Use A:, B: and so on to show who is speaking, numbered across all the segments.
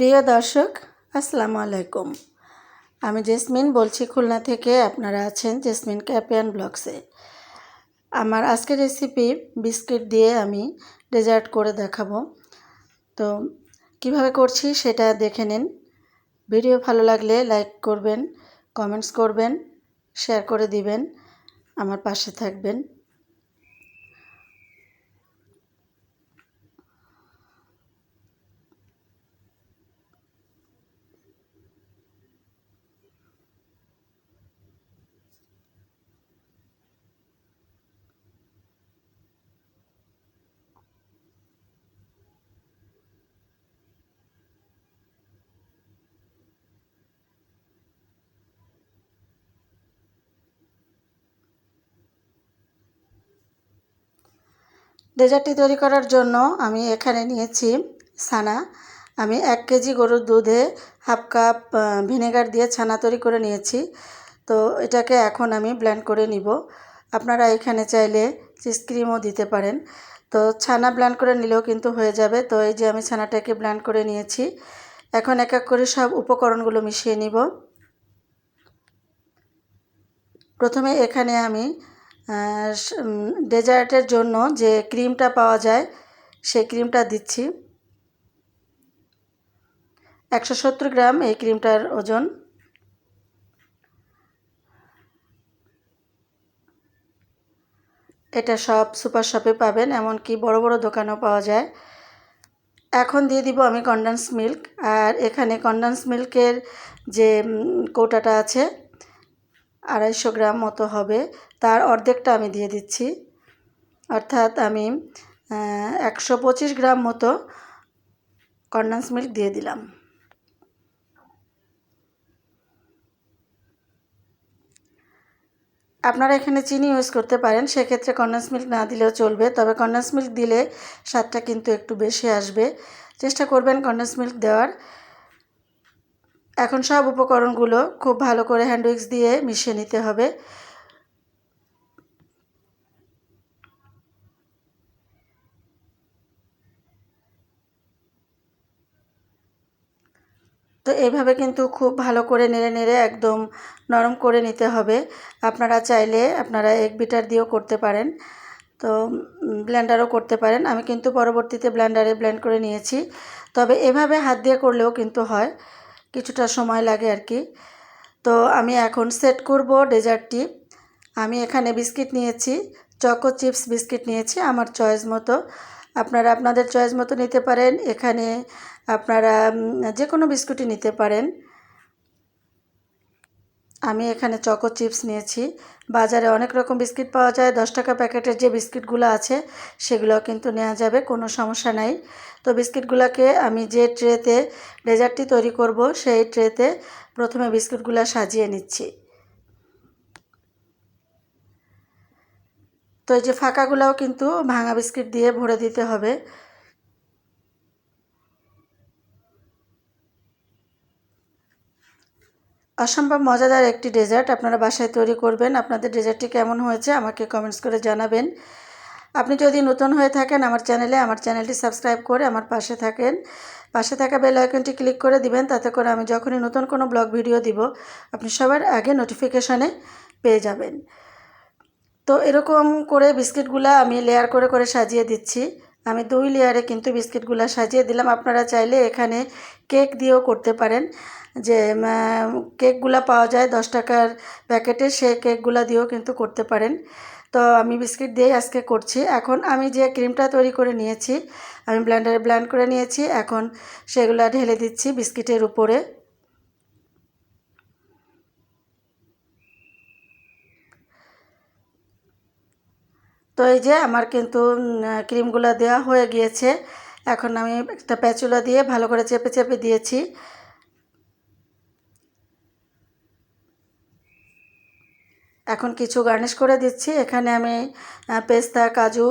A: প্রিয় দর্শক, আসসালামু আলাইকুম। আমি জেসমিন বলছি খুলনা থেকে, আপনারা আছেন জেসমিন ক্যাপিয়ান ব্লগসে। আমার আজকের রেসিপি বিস্কিট দিয়ে আমি ডেজার্ট করে দেখাবো। তো কীভাবে করছি সেটা দেখে নিন। ভিডিও ভালো লাগলে লাইক করবেন কমেন্টস করবেন শেয়ার করে দিবেন, আমার পাশে থাকবেন। ডেজার্টটি তৈরি করার জন্য আমি এখানে নিয়েছি ছানা। আমি এক কেজি গরুর দুধে হাফ কাপ ভিনেগার দিয়ে ছানা তৈরি করে নিয়েছি। তো এটাকে এখন আমি ব্লেন্ড করে নিব। আপনারা এখানে চাইলে চিজ ক্রিমও দিতে পারেন। তো ছানা ব্লেন্ড করে নিলেও কিন্তু হয়ে যাবে। তো এই যে আমি ছানাটাকে ব্লেন্ড করে নিয়েছি। এখন এক এক করে সব উপকরণগুলো মিশিয়ে নিব। প্রথমে এখানে আমি ডেজার্টের জন্য যে ক্রিমটা পাওয়া যায়, সেই ক্রিমটা দিচ্ছি। একশো সত্তর গ্রাম এই ক্রিমটার ওজন। এটা সব সুপার শপে পাবেন, এমনকি বড় বড় দোকানেও পাওয়া যায়। এখন দিয়ে দিব আমি কন্ডেন্স মিল্ক আর এখানে কন্ডেন্স মিল্কের যে কোটাটা আছে আড়াইশো গ্রাম মতো হবে। তার অর্ধেকটা আমি দিয়ে দিচ্ছি। অর্থাৎ আমি একশো পঁচিশ গ্রাম মতো কন্ডেন্স মিল্ক দিয়ে দিলাম। আপনারা এখানে চিনি ইউজ করতে পারেন, সেক্ষেত্রে কন্ডেন্স মিল্ক না দিলেও চলবে। তবে কন্ডেন্স মিল্ক দিলে স্বাদটা কিন্তু একটু বেশি আসবে। চেষ্টা করবেন কন্ডেন্স মিল্ক দেওয়ার। এখন সব উপকরণগুলো খুব ভালো করে হ্যান্ড উইক্স দিয়ে মিশিয়ে নিতে হবে। তো এইভাবে কিন্তু খুব ভালো করে নেড়ে নেড়ে একদম নরম করে নিতে হবে। আপনারা চাইলে আপনারা এক বিটার দিয়েও করতে পারেন। তো ব্লেন্ডারও করতে পারেন। আমি কিন্তু পরবর্তীতে ব্লেন্ডারে ব্লেন্ড করে নিয়েছি। তবে এভাবে হাত দিয়ে করলেও কিন্তু হয়। কিছুটা সময় লাগে আর কি। তো আমি এখন সেট করব ডেজার্টটি আমি এখানে বিস্কিট নিয়েছি, চকো চিপস বিস্কিট নিয়েছি আমার চয়েস মতো। আপনারা আপনাদের চয়েস মতো নিতে পারেন। এখানে আপনারা যে কোনো বিস্কুটই নিতে পারেন। আমি এখানে চকো চিপস নিয়েছি। বাজারে অনেক রকম বিস্কিট পাওয়া যায়। দশ টাকা প্যাকেটের যে বিস্কিটগুলো আছে সেগুলো কিন্তু নেওয়া যাবে, কোনো সমস্যা নাই। তো বিস্কিটগুলোকে আমি যে ট্রেতে ডেজার্টটি তৈরি করব, সেই ট্রেতে প্রথমে বিস্কিটগুলো সাজিয়ে নিচ্ছি। তো এই যে ফাঁকাগুলোও কিন্তু ভাঙা বিস্কিট দিয়ে ভরে দিতে হবে। অসম্ভব মজাদার একটি ডেজার্ট আপনারা বাসায় তৈরি করবেন। আপনাদের ডেজার্টটি কেমন হয়েছে আমাকে কমেন্টস করে জানাবেন। আপনি যদি নতুন হয়ে থাকেন আমার চ্যানেলে, আমার চ্যানেলটি সাবস্ক্রাইব করে আমার পাশে থাকেন। পাশে থাকা বেল আইকনটি ক্লিক করে দিবেন, তাতে করে আমি যখনই নতুন কোনো ব্লগ ভিডিও দিব, আপনি সবার আগে নোটিফিকেশানে পেয়ে যাবেন। তো এরকম করে বিস্কিটগুলো আমি লেয়ার করে করে সাজিয়ে দিচ্ছি। আমি দুই লেয়ারে কিন্তু বিস্কিটগুলো সাজিয়ে দিলাম। আপনারা চাইলে এখানে কেক দিয়েও করতে পারেন। যে কেকগুলো পাওয়া যায় দশ টাকার প্যাকেটে, সে কেকগুলো দিয়েও কিন্তু করতে পারেন। তো আমি বিস্কিট দিয়েই আজকে করছি। এখন আমি যে ক্রিমটা তৈরি করে নিয়েছি, আমি ব্ল্যান্ডারে ব্ল্যান্ড করে নিয়েছি। এখন সেগুলো ঢেলে দিচ্ছি বিস্কিটের উপরে। তো এই যে আমার কিন্তু ক্রিমগুলো দেওয়া হয়ে গিয়েছে। এখন আমি একটা প্যাচুলা দিয়ে ভালো করে চেপে চেপে দিয়েছি। এখন কিছু গার্নিশ করে দিচ্ছি। এখানে আমি পেস্তা, কাজু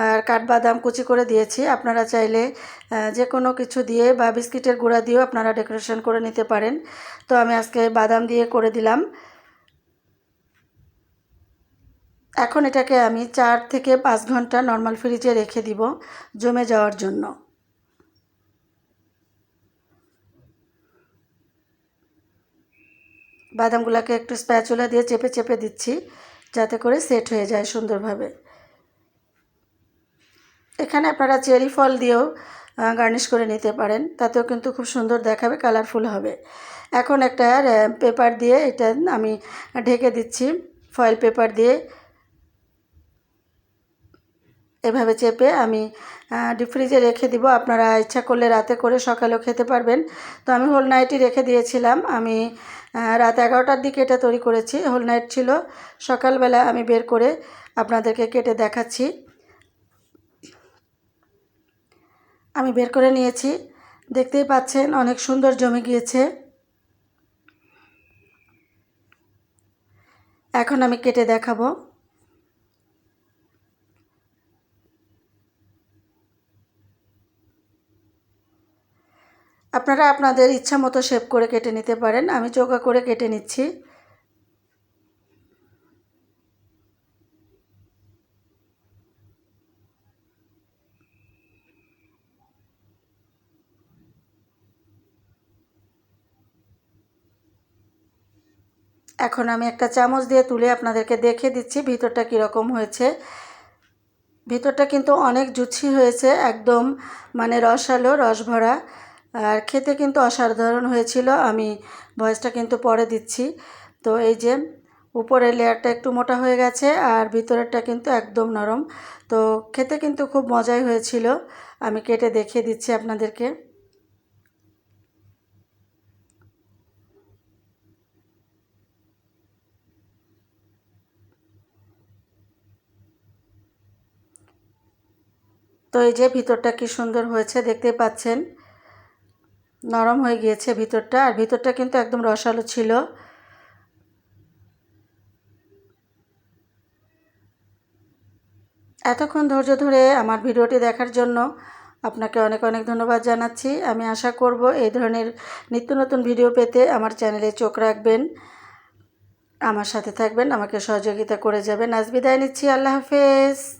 A: আর কাঠবাদাম কুচি করে দিয়েছি। আপনারা চাইলে যে কোনো কিছু দিয়ে বা বিস্কিটের গুঁড়া দিয়েও আপনারা ডেকোরেশন করে নিতে পারেন। তো আমি আজকে বাদাম দিয়ে করে দিলাম। এখন এটাকে আমি চার থেকে পাঁচ ঘণ্টা নর্মাল ফ্রিজে রেখে দিব জমে যাওয়ার জন্য। বাদামগুলোকে একটু স্প্যাচুলা দিয়ে চেপে চেপে দিচ্ছি, যাতে করে সেট হয়ে যায় সুন্দরভাবে। এখানে আপনারা চেরি ফল দিয়েও গার্নিশ করে নিতে পারেন, তাতেও কিন্তু খুব সুন্দর দেখাবে, কালারফুল হবে। এখন একটা পেপার দিয়ে এটা আমি ঢেকে দিচ্ছি, ফয়েল পেপার দিয়ে। এভাবে চেপে আমি ডিপ ফ্রিজে রেখে দিব। আপনারা ইচ্ছা করলে রাতে করে সকালেও খেতে পারবেন। তো আমি হোল নাইটই রেখে দিয়েছিলাম। আমি রাত এগারোটার দিকে এটা তৈরি করেছি। হোল নাইট ছিল। সকালবেলা আমি বের করে আপনাদেরকে কেটে দেখাচ্ছি। আমি বের করে নিয়েছি। দেখতেই পাচ্ছেন, অনেক সুন্দর জমে গিয়েছে। এখন আমি কেটে দেখাবো। আপনারা আপনাদের ইচ্ছা মতো শেপ করে কেটে নিতে পারেন। আমি চৌকা করে কেটে নিচ্ছি। এখন আমি একটা চামচ দিয়ে তুলে আপনাদেরকে দেখে দিচ্ছি ভিতরটা কীরকম হয়েছে। ভিতরটা কিন্তু অনেক জুছি হয়েছে, একদম মানে রসালো, রস ভরা। আর খেতে কিন্তু অসাধারণ হয়েছিল। আমি ভয়েসটা কিন্তু পরে দিচ্ছি। তো এই যে উপরের লেয়ারটা একটু মোটা হয়ে গেছে আর ভিতরেরটা কিন্তু একদম নরম। তো খেতে কিন্তু খুব মজাই হয়েছিল। আমি কেটে দেখিয়ে দিচ্ছি আপনাদেরকে। তো এই যে ভিতরটা কি সুন্দর হয়েছে দেখতে পাচ্ছেন। নরম হয়ে গিয়েছে ভিতরটা, আর ভিতরটা কিন্তু একদম রসালো ছিল। এতক্ষণ ধৈর্য ধরে আমার ভিডিওটি দেখার জন্য আপনাকে অনেক অনেক ধন্যবাদ জানাচ্ছি। আমি আশা করব এই ধরনের নিত্য নতুন ভিডিও পেতে আমার চ্যানেলে চোখ রাখবেন, আমার সাথে থাকবেন, আমাকে সহযোগিতা করে যাবেন। আজ বিদায় নিচ্ছি, আল্লাহ হাফেজ।